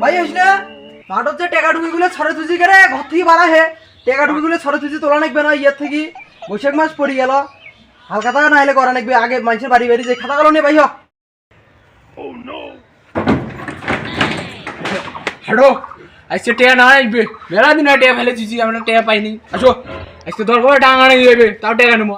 ভাই হইছিল মাঠত যে টেকা গুলো ছড়ে তুজি করে ঘর থেকে বাড়া হে। টেকা টুকি গুলো ছড়ে তুজি তোলা নাকবে না ইয়ার থেকে। বৈশাখ মাস পড়ি গেল। হালকা টাকা নাইলে করা নাকবে। আগে মানুষের বাড়ি বাড়ি যে খাতা গেল নে ভাই হ। হাঁটো। আজকে টেয়া না আসবে মেলা দিন টেয়া ফেলে দিচ্ছি আমরা টেয়া পাইনি। আসো। আজকে দরকার টাকা নিয়ে যাবে তাও টেকা নেব।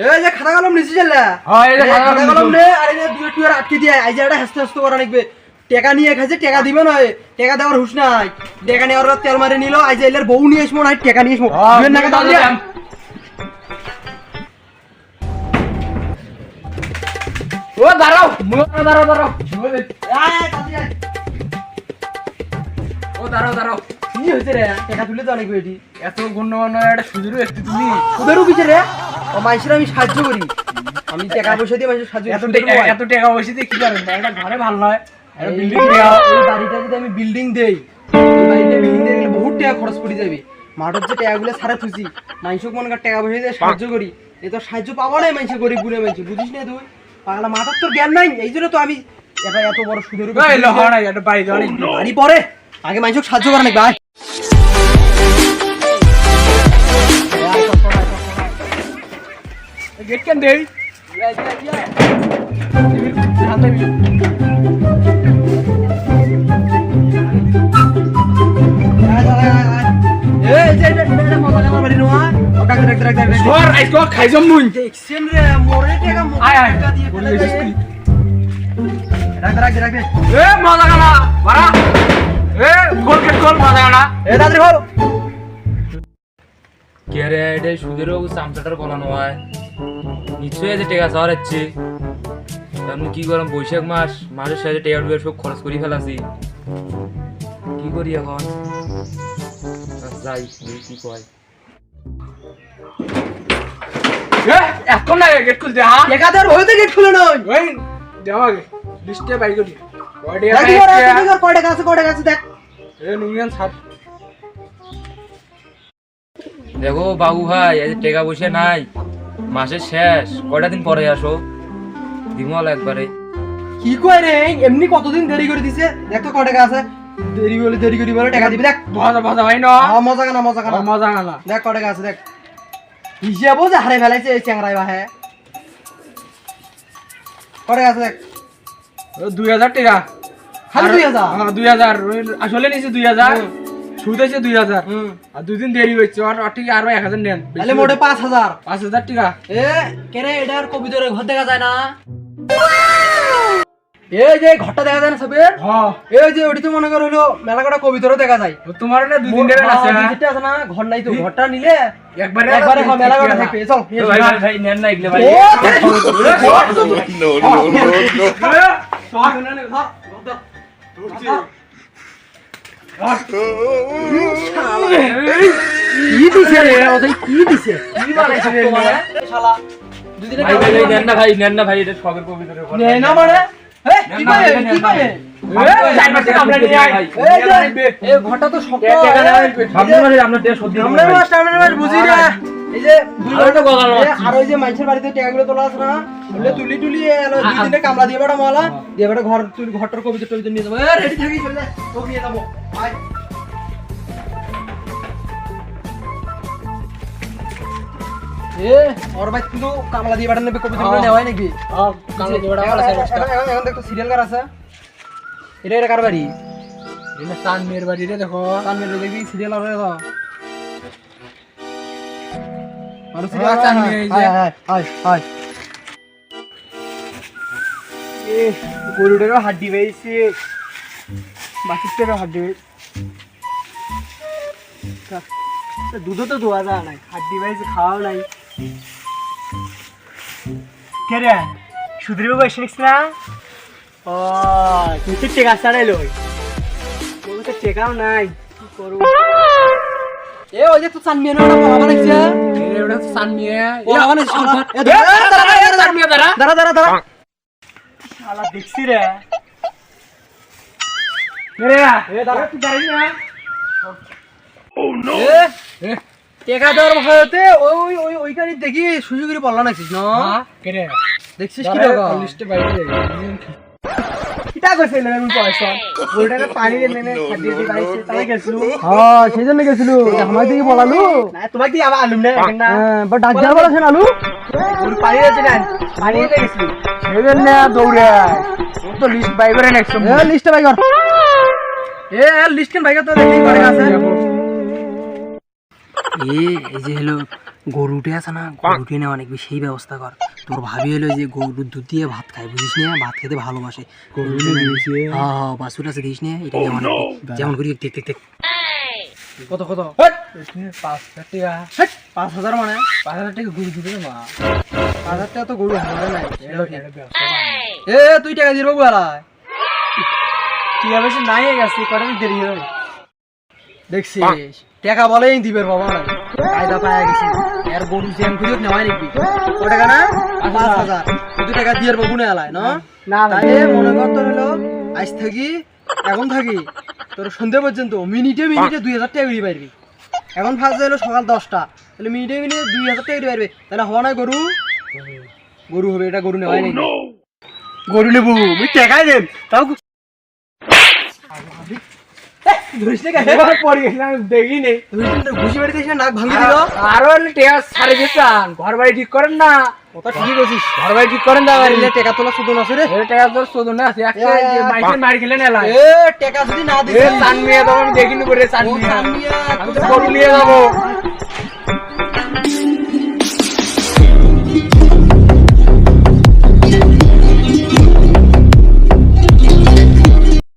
এই যে খাতা কলম নিচে চলে। হ্যাঁ, এই যে খাতা কলম। নে আর এই যে দুই টুয়ার আটকে দিয়ে আই যে একটা হাসতে হাসতে করা নাকবে। টেকা নিয়ে খাইছে টেকা দিবে না টেকা দেওয়ার হুশ নাই। টেকা নেওয়ার পর তেল মারি নিল যে এলের বউ নিয়ে আসব নাই টেকা নিয়ে তাহলে? ও দাঁড়াও। দাঁড়াও দাঁড়াও। ও দাঁড়াও দাঁড়াও। কি হয়েছে রে? টেকা তুলে তো অনেক বেটি এত গণ্যমান্য একটা সুযোগ একটু তুমি। সুদের উপিছে রে? ও আমি সাহায্য করি। আমি টাকা পয়সা দিয়ে মানুষের সাহায্য এত টাকা পয়সা দিয়ে কি করেন? একটা ঘরে ভালো নয়। বাড়িটা যদি আমি বিল্ডিং দেই বাড়িটা বিল্ডিং দিয়ে গেলে বহুত টাকা খরচ পড়ে যাবে। মাঠের যে টাকাগুলো সারা থুছি মানুষক মনে টাকা পয়সা দিয়ে সাহায্য করি। এ তো সাহায্য পাবো না মানুষ গরিব গুণে মানুষ বুঝিস না তুই? পাগলা মাথার তোর জ্ঞান নাই এই জন্য তো আমি এটা এত বড় সুদের নেই বাড়ি পরে। আগে মানুষক সাহায্য করা নাকি ভাই গেট কেন দেই? ডাক ডাক সর খাই জম মুই দেখছেন রে মোরে টাকা আয়। টাকা দিয়ে ফেলে রাখ রাখ রাখ এ মজা গানা বাড়া। এ গোল গোল মজা গানা এ দাদরি বল। কে রে এটা সুদেরও চামচাটার গলানো হয় নিশ্চয়ই আছে টেকা চাওয়ার হচ্ছে। আমি কি করলাম বৈশাখ মাস মাসের সাথে টেকা টুকা সব খরচ করে ফেলাছি। কি করি এখন? যাই কি কয় এখন না গেট খুলতে হ্যাঁ ভয়তে গেট খুলে নয়। ওই দেওয়া লিস্টে বাই করি কয়টা দেখি দেখি। এ বাবু ভাই এই টেকা বসে নাই মাসের শেষ। কয়টা দিন পরে আসো? দিমল একবারে। কি কয় রে এমনি কতদিন দেরি করে দিছে? দেখ তো কয় টাকা আছে দেরি বলে দেরি করি বলে টাকা দিবি দেখ। মজা মজা ভাই না। মজা কানা মজা কানা মজা গানা। দেখ কয় টাকা আছে দেখ। হিসাবও যে হারে ফেলাইছে এই চ্যাংরাই বাহে। কয় টাকা দেখ। দুই হাজার টাকা। খালি আর- 2000? হ্যাঁ, দুই হাজার আসলে নিয়েছে দুই হাজার হুম। দুই হাজার আর দুদিন দেরি হয়েছে আর ঠিক আরও এক হাজার নেন তাহলে মোটে পাঁচ হাজার পাঁচ হাজার টাকা। এ কেরে এটার কবিদের ঘর দেখা যায় না। এই যে ঘরটা দেখা যায় না সবের হ্যাঁ এই যে ওটি তো মনে করো হলো মেলা কটা কবিতরও দেখা যায় তোমার না দুদিন ধরে আছে হ্যাঁ, দুইটা আছে না ঘর নাই তো ঘরটা নিলে একবারে একবারে মেলা কটা থাকবে চল ভাই ভাই, নেন না এগুলো ভাই কি দিছে রে ওদের কি দিছে কি বানাইছে রে শালা দুদিনে ভাই নেন না ভাই নেন না ভাই এটা শখের কবিতার ঘর। নে না মানে তো বুঝি না। এই যে আরও ওই যে মানুষের বাড়িতে টাকাগুলো তোলা আছে না ওগুলো তুলি তুলি এলো দুই দিনে কামলা দিয়ে বেটা মলা দিয়ে বেটা ঘর তুই ঘরটার কবিতা টবিতা নিয়ে যাব। রেডি থাকি চলে নিয়ে যাব। আয়। এ ওর ভাই কিন্তু কামলা দিয়ে বেটা নেবে কবিতাগুলো নেওয়া হয় নাকি কামলা দিয়ে বেটা এখন- আছে দেখতো সিরিয়াল কার আছে? এটা এটা কার বাড়ি? এটা চান মেয়ের বাড়ি রে দেখো। সিরিয়াল আর এটা মানুষ হ্যাঁ, তানভীর এই যে। হায় হায় হায় হায়। এ গরুটারও হাড্ডি পেয়েছে। বাকিটারও হাড্ডি পেয়েছে। দুধও তো ধোয়া যায় নাই। হাড্ডি পেয়েছে খাওয়াও নাই। কে রে? সুধীর বাবু এসে না? ও তুই তো টেকা ছাড়াইলো ওর তো টেকাও নাই কি করব? এ ওই যে তো চান মেয়ে। এ দাঁড়া। দাঁড়া দাঁড়া দাঁড়া শালা দেখছি রে। রে? এ দাঁড়া। তুই দাঁড়াই না। এ, টেকা দেওয়ার ভয়তে ওই ওই ওইখানে দেখি সুযোগ করে বললা নাছিস না? হ্যাঁ, দেখছিস কি দাঁড়া, লিস্টে বাইরে দে। কিতা কৈছে আমি পয়সা? গরুটাকে পানি দিয়ে নেনে খাদ্য দিয়ে বাইছে তাই গেছিল। হ্যাঁ সেই জন্য গেছিল। আমার দিকে বলালু। না তোমার দিকে আবার আলুম না না। বাট ডাক আলু গরু পানি দিতে না পানি দিতে গেছিল। সেই জন্য দৌড়ে ও তো লিস্ট বাই করে নেক্সট এ লিস্টে বাই কর। এ লিস্ট কেন বাই কর তো দেখি করে আছে। এই যে হলো গরুটে আছে না গরুটে না অনেক সেই ব্যবস্থা কর। তোর ভাবি হলো যে গরুর দুধ দিয়ে ভাত খায় বুঝিস না? ভাত খেতে ভালোবাসে। হ্যাঁ হ্যাঁ বাসুর আছে দিস না? এটা যেমন যেমন করি দেখ দেখ কত কত? পাঁচ হাজার টাকা। পাঁচ হাজার মানে? পাঁচ হাজার টাকা ঘুরে দিবে মা। পাঁচ হাজার টাকা তো গরু হবে না এ তুই টাকা দিয়ে দেবো বেলায় টিয়া বেশি নাই গেছে কটা দেরি হবে দেখছিস টাকা বলেই দিবের বাবা। কায়দা পায়া গেছি। এর গরু জ্যাম খুঁজে নেওয়াই ও টাকা না? পাঁচ হাজার। তুই টাকা দিয়ে বাবু না? এলাই না তাহলে মনে কর তোর হলো আজ থাকি এখন থাকি। তোর সন্ধে পর্যন্ত মিনিটে মিনিটে দুই হাজার টাকা দিয়ে পারবি। এখন ফার্স্ট হলো সকাল দশটা। তাহলে মিনিটে মিনিটে দুই হাজার টাকা দিয়ে পারবে। তাহলে হওয়া না গরু। গরু হবে এটা গরু নেওয়াই নাকি গরু নেব। টাকাই দেন তাও ঘর বাড়ি ঠিক করেন না। কথা ঠিকই বলছিস। ঘর বাড়ি ঠিক করেন না টাকা তোলা সুদন আছে রে। টাকা তোর শোধ না আছে মাইকেল মারি এ টাকা যদি না দিস। চান মিয়া তো আমি দেখিনি করে চান ও মিয়া চান মিয়া, আমি তো তো নিয়ে যাব?